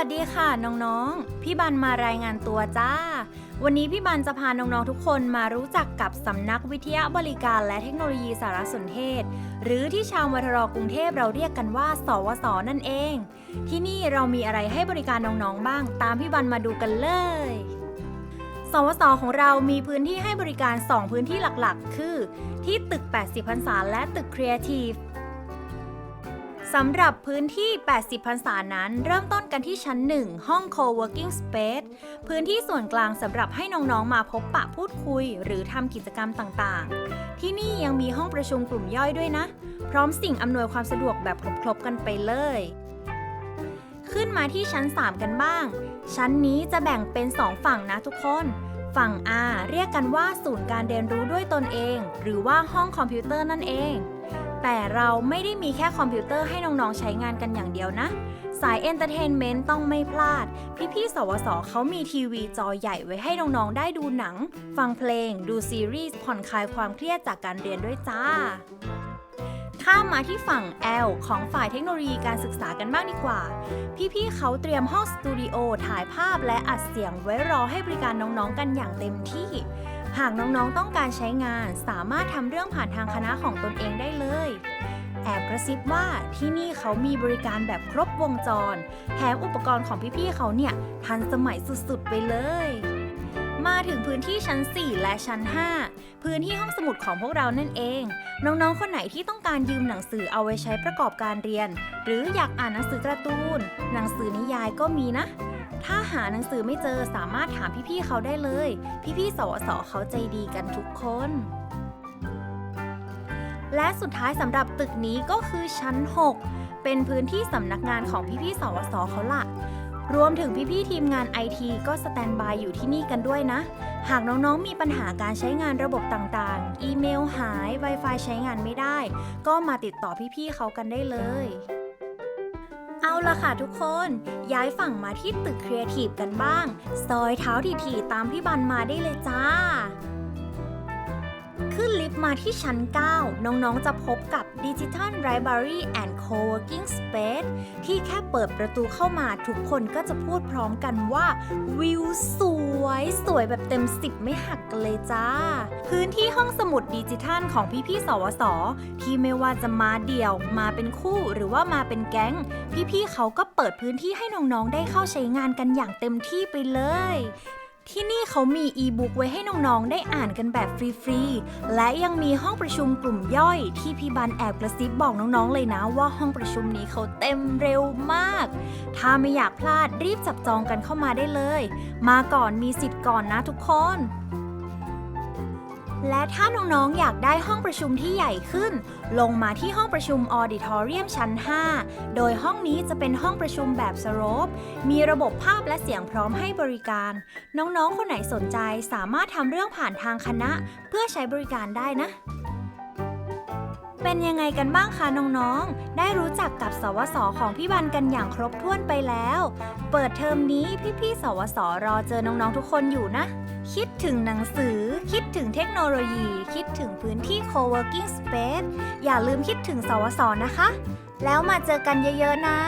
วัสดีค่ะน้องๆ พี่บันมารายงานตัวจ้า วันนี้พี่บันจะพาน้องๆทุกคนมารู้จักกับสำนักวิทยาบริการและเทคโนโลยีสารสนเทศ หรือที่ชาวมทรกรุงเทพเราเรียกกันว่า สวส นั่นเอง ที่นี่เรามีอะไรให้บริการน้องๆบ้าง ตามพี่บันมาดูกันเลย สวส ของเรามีพื้นที่ให้บริการ 2 พื้นที่หลักๆ คือ ที่ตึก 80พรรษาและตึก Creative สำหรับพื้นที่ 80 พรรษานั้น เริ่มต้นกันที่ชั้น 1 ห้อง Co-working Space พื้นที่ส่วนกลางสำหรับให้น้อง ๆ มาพบปะพูดคุย หรือทำกิจกรรมต่างๆ ที่นี่ยังมีห้องประชุมกลุ่มย่อยด้วยนะ พร้อมสิ่งอำนวยความสะดวกแบบครบ ๆ กันไปเลย ขึ้นมาที่ชั้น 3 กันบ้าง ชั้นนี้จะแบ่งเป็น 2 ฝั่งนะทุกคนฝั่ง A เรียกกันว่าศูนย์การเรียนรู้ด้วยตนเอง หรือว่าห้องคอมพิวเตอร์นั่นเอง แต่เราไม่ได้มีแค่คอมพิวเตอร์ให้น้องๆ ใช้งานกันอย่างเดียวนะ สายเอนเตอร์เทนเมนต์ต้องไม่พลาด พี่ๆ สวส เขามีทีวีจอใหญ่ไว้ให้น้องๆ ได้ดูหนัง ฟังเพลง ดูซีรีส์ ผ่อนคลายความเครียดจากการเรียนด้วยจ้า ข้ามมาที่ฝั่ง L ของฝ่ายเทคโนโลยีการศึกษากันบ้างดีกว่า พี่ๆ เขาเตรียมห้องสตูดิโอถ่ายภาพและอัดเสียงไว้รอให้บริการน้องๆ กันอย่างเต็มที่ หากน้องๆต้องการใช้งานสามารถทำเรื่องผ่านทางคณะของตนเองได้เลย แอบกระซิบว่าที่นี่เขามีบริการแบบครบวงจร แถมอุปกรณ์ของพี่ๆเขาเนี่ย ทันสมัยสุดๆไปเลยมาถึงพื้นที่ชั้น 4 และชั้น 5 พื้นที่ห้องสมุดของพวกเรานั่นเอง น้องๆ คนไหนที่ต้องการยืมหนังสือเอาไว้ใช้ประกอบการเรียน หรืออยากอ่านหนังสือการ์ตูน หนังสือนิยายก็มีนะ ถ้าหาหนังสือไม่เจอสามารถถามพี่ๆเขาได้เลย พี่ๆสวสเขาใจดีกันทุกคน และสุดท้ายสำหรับตึกนี้ก็คือชั้น 6 เป็นพื้นที่สำนักงานของพี่ๆสวสเขาละรวมถึงพี่ๆทีมงานไอทีก็สแตนบายอยู่ที่นี่กันด้วยนะ หากน้องๆมีปัญหาการใช้งานระบบต่างๆ อีเมลหาย Wi-Fi ใช้งานไม่ได้ ก็มาติดต่อพี่ๆเขากันได้เลย เอาละค่ะทุกคน ย้ายฝั่งมาที่ตึกครีเอทีฟกันบ้าง ซอยเท้าทีๆตามพี่บันมาได้เลยจ้า นลิฟต์มาที่ชั้น 9 น้องๆ จะพบกับ Digital Library and Co-working Space ที่แค่เปิดประตูเข้ามาทุกคนก็จะพูดพร้อมกันว่า วิวสวย สวยแบบเต็ม 10 ไม่หักกันเลยจ้า พื้นที่ห้องสมุดดิจิทัลของพี่ๆสวส ที่ไม่ว่าจะมาเดี่ยวมาเป็นคู่หรือว่ามาเป็นแก๊ง พี่ๆเขาก็เปิดพื้นที่ให้น้องๆ ได้เข้าใช้งานกันอย่างเต็มที่ไปเลย ที่นี่เขามีอีบุ๊กไว้ให้น้องๆ ได้อ่านกันแบบฟรีๆ และยังมีห้องประชุมกลุ่มย่อยที่พี่บันแอบกระซิบบอกน้องๆ เลยนะว่าห้องประชุมนี้เขาเต็มเร็วมาก ถ้าไม่อยากพลาดรีบจับจองกันเข้ามาได้เลย มาก่อนมีสิทธิ์ก่อนนะทุกคน และถ้าน้องๆ อยากได้ห้องประชุมที่ใหญ่ขึ้น ลงมาที่ห้องประชุมออดิทอเรียมชั้น 5 โดยห้องนี้จะเป็นห้องประชุมแบบสโลปมีระบบภาพและเสียงพร้อมให้บริการ น้องๆ คนไหนสนใจสามารถทำเรื่องผ่านทางคณะ เพื่อใช้บริการได้นะ เป็นยังไงกันบ้างคะน้องๆ ได้รู้จักกับสวสของพี่บันกันอย่างครบถ้วนไปแล้ว เปิดเทอมนี้พี่ๆ สวสรอเจอน้องๆ ทุกคนอยู่นะ คิดถึงหนังสือ คิดถึงเทคโนโลยี คิดถึงพื้นที่ co-working space อย่าลืมคิดถึงสวสนะคะ แล้วมาเจอกันเยอะๆ นะ